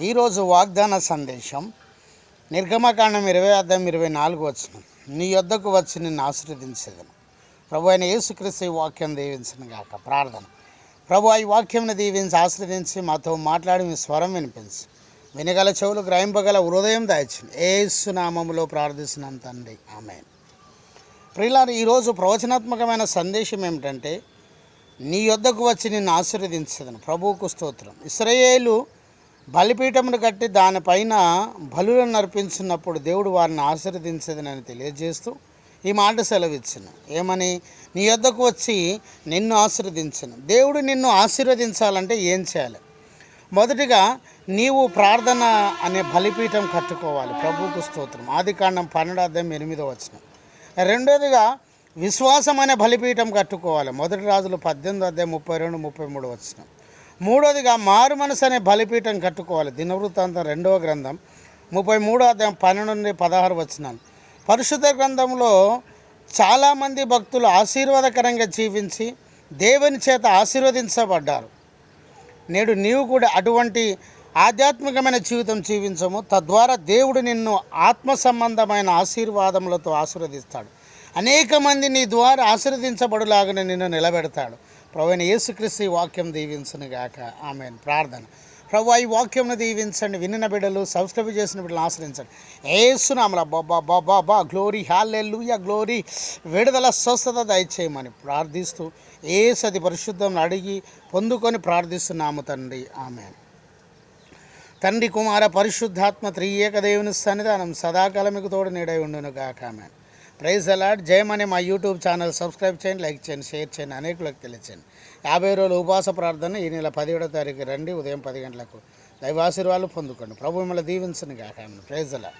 ఈరోజు వాగ్దాన సందేశం నిర్గమకాండం ఇరవై అర్థం ఇరవై నాలుగు వచ్చిన నీ యొద్దకు వచ్చి నిన్ను ఆశీర్వదించేదను. ప్రభు అయిన యేసుక్రీస్తు ఈ వాక్యం దీవించను గాక. ప్రార్థన. ప్రభు ఈ వాక్యంను దీవించి ఆశీర్వదించి మాతో మాట్లాడి మీ స్వరం వినిపించి. వినగల చెవులు గ్రహింపగల హృదయం దాయించింది ఏసు నామములో ప్రార్థిస్తున్నాను తండ్రి. ఆమె ప్రియులారు ఈరోజు ప్రవచనాత్మకమైన సందేశం ఏమిటంటే నీ యొద్దకు వచ్చి నిన్ను ఆశీర్వదించదను. ప్రభువుకు స్తోత్రం. ఇస్రయేలు బలిపీఠమును కట్టి దానిపైన బలులను నర్పించినప్పుడు దేవుడు వారిని ఆశీర్వదించదనని తెలియజేస్తూ ఈ మాట సెలవిచ్చిన. ఏమని? నీ యొద్దకు వచ్చి నిన్ను ఆశీర్వదించను. దేవుడు నిన్ను ఆశీర్వదించాలంటే ఏం చేయాలి? మొదటిగా నీవు ప్రార్థన అనే బలిపీఠం కట్టుకోవాలి. ప్రభువుకు స్తోత్రం. ఆది కాండం పన్నెండు అధ్యాయం ఎనిమిదో వచ్చిన రెండోదిగా విశ్వాసం అనే బలిపీఠం కట్టుకోవాలి. మొదటి రాజులు పద్దెనిమిది అధ్యాయం ముప్పై రెండు ముప్పై మూడు వచ్చినాం మూడోదిగా మారు మనసు అనే బలిపీఠం కట్టుకోవాలి. దినవృత్తాంతం రెండవ గ్రంథం. ముప్పై మూడో అధ్యాయం పన్నెండు నుండి పదహారు వచ్చినాను పరిశుద్ధ గ్రంథంలో చాలామంది భక్తులు ఆశీర్వాదకరంగా జీవించి దేవుని చేత ఆశీర్వదించబడ్డారు. నేడు నీవు కూడా అటువంటి ఆధ్యాత్మికమైన జీవితం జీవించము. తద్వారా దేవుడు నిన్ను ఆత్మ సంబంధమైన ఆశీర్వాదములతో ఆశీర్వదిస్తాడు. అనేక మంది నీ ద్వారా ఆశీర్వదించబడులాగానే నిన్ను నిలబెడతాడు. ప్రభు అయిన యేసుక్రీస్తు ఈ వాక్యం దీవించను గాక. ఆమె ప్రార్థన. ప్రభు ఈ వాక్యంను దీవించండి. వినిన బిడ్డలు సబ్స్క్రైబ్ చేసిన బిడ్డలు ఆశ్రయించండి. ఏసునామల బాబా బాబా బా గ్లోరీ హాల్లెల్లుయ గ్లోరీ విడుదల స్వస్థత దయచేయమని ప్రార్థిస్తూ ఏ సది పరిశుద్ధం అడిగి పొందుకొని ప్రార్థిస్తున్నాము తండ్రి. ఆమె తండ్రి కుమార పరిశుద్ధాత్మ త్రియేక దేవుని సన్నిధానం సదాకాలం మీకు తోడు నీడై ఉండును గాక. ఆమె ప్రైజ్ అలాడ్ అనే మా యూట్యూబ్ ఛానల్. సబ్స్క్రైబ్ చేయండి లైక్ చేయండి షేర్ చేయండి అనేకులకు తెలియచేయండి. యాభై రోజులు ఉపవాస ప్రార్థన ఈ నెల పదిహేడో తారీఖు రండి. ఉదయం పది గంటలకు దైవాశీర్వాదాలు పొందుకోండి. ప్రభు మిమ్మల్ని దీవించను కాక ప్రైజ్ అలాడ్